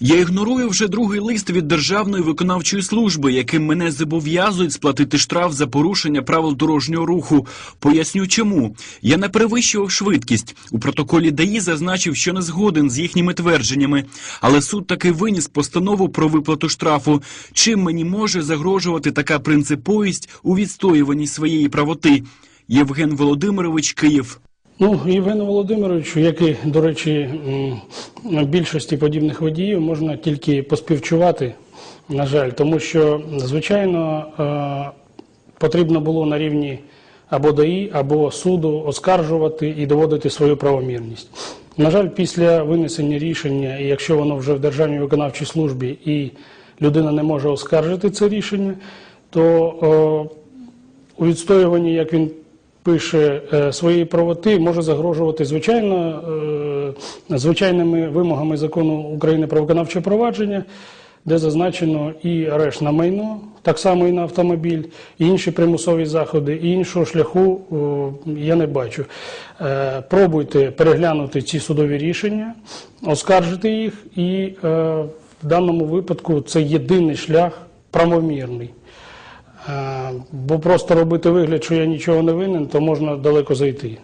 Я ігнорую вже другий лист від Державної виконавчої служби, яким мене зобов'язують сплатити штраф за порушення правил дорожнього руху. Поясню чому. Я не перевищував швидкість. У протоколі ДАІ зазначив, що не згоден з їхніми твердженнями. Але суд таки виніс постанову про виплату штрафу. Чим мені може загрожувати така принциповість у відстоюванні своєї правоти? Євген Володимирович Київ. Ну, Євгену Володимировичу, як і, до речі, більшості подібних водіїв, можна тільки поспівчувати, на жаль, тому що, звичайно, е, потрібно було на рівні або ДАІ, або суду оскаржувати і доводити свою правомірність. На жаль, після винесення рішення, і якщо воно вже в Державній виконавчій службі і людина не може оскаржити це рішення, то е, у відстоюванні, як він пише, е, своєї правоти може загрожувати звичайно е, звичайними вимогами закону України про виконавче провадження, де зазначено і арешт на майно, так само і на автомобіль, і інші примусові заходи, і іншого шляху я не бачу. Е, Пробуйте переглянути ці судові рішення, оскаржити їх, і е, в даному випадку це єдиний шлях правомірний. Бо просто робити вигляд, що я нічого не винен, то можна далеко зайти.